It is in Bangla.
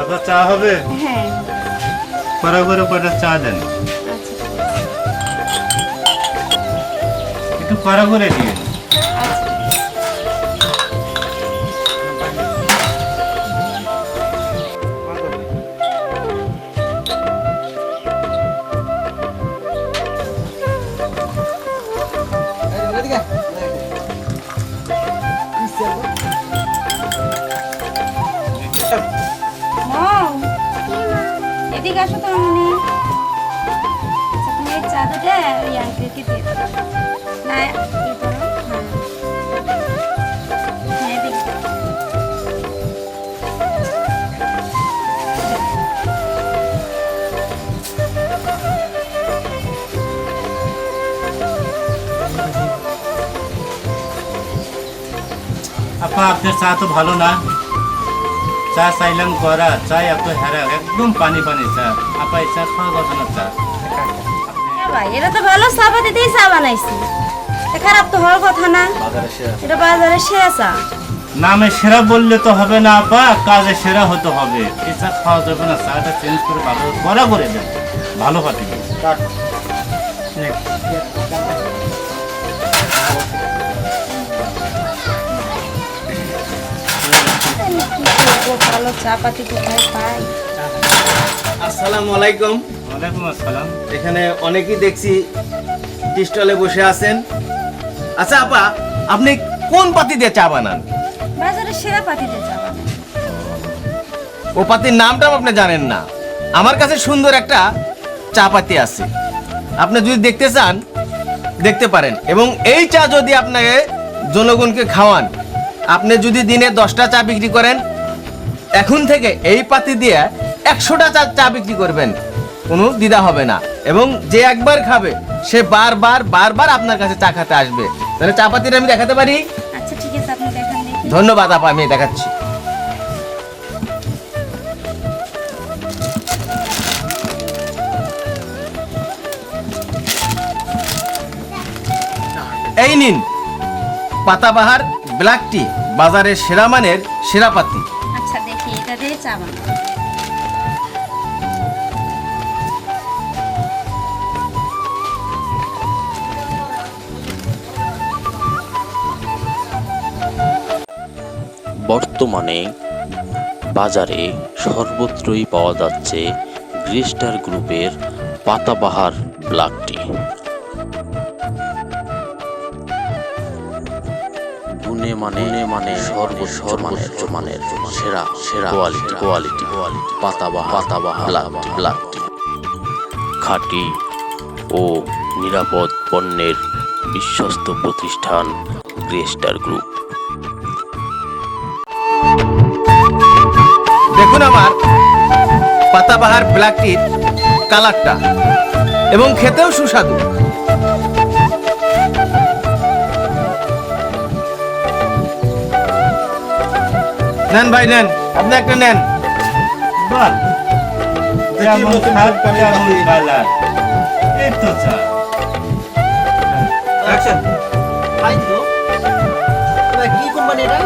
আবার চা হবে? হ্যাঁ। করে করে কটা চা দেন? আচ্ছা একটু কড়া করে দিয়ে এদিকে আসো তো অমনি আচ্ছা এই চা ওই আঙ্কেলকে দিয়ে না হ্যাঁ। হ্যাঁ। আপা, আপনার চা তো ভালো না। চা চাইলাম করা চা এত হেরা একদম পানি পানি চা। আপা এই চা খাওয়া কথা না চা। ভাই এটা তো ভালো চা পাতি দিয়ে চা বানাইছি। খারাপ তো হওয়ার কথা না। এটা বাজারে সেরা চা। নামে সেরা বললে তো হবে না আপা। কাজে সেরা হতে হবে। এই চা খাওয়া যাবে না চাটা চেঞ্জ করে ভালো করা করে দেন। ভালো পাতি দিন। ভালো চা পাতি কোথায় পাই? আসসালামু আলাইকুম। ওয়ালাইকুম আসসালাম। এখানে অনেকেই দেখছি টি স্টলে বসে আছেন। আচ্ছা আপা আপনি কোন পাতি দিয়ে চা বানান? বাজারে সেরা পাতি দিয়ে চা বানাই। ও পাতির নামটাও আপনি জানেন না। আমার কাছে সুন্দর একটা চা পাতি আছে। আপনি যদি দেখতে চান দেখতে পারেন। এবং এই চা যদি আপনাকে জনগণকে খাওয়ান আপনি যদি দিনে দশটা চা বিক্রি করেন এখন থেকে এই পাতি দিয়ে একশোটা চা চা বিক্রি করবেন। কোনো দ্বিধা হবে না। এবং যে একবার খাবে সে বারবার বারবার আপনার কাছে চা খেতে আসবে। তাহলে চা পাতিটা আমি দেখাতে পারি? আচ্ছা ঠিক আছে আপনি দেখান ধন্যবাদ আপা আমি দেখাচ্ছি। এই নিন পাতাবাহার ব্ল্যাক টি বাজারের সেরা মানের সেরা পাতি। আচ্ছা দেখি এটা দিয়ে চা বানাবো বর্তমানে বাজারে সর্বত্রই পাওয়া যাচ্ছে গ্রিস্টার গ্রুপের পাতাবাহার ব্ল্যাক গুণে মানে মানে সর্ব সর্বোচ্চ মানের সেরা সেরা quality quality quality Patabahar Patabahar black tea black tea খাঁটি ও নিরাপদ পণ্যের বিশ্বস্ত প্রতিষ্ঠান গ্রেস্টার গ্রুপ দেখুন আমার পাতাবাহার ব্ল্যাক টির কালারটা এবং খেতেও সুস্বাদু। নেন ভাই নেন। আপনি একটা নেন। বাহ এই তো চা। অ্যাকশন তো কি কোম্পানি এটা?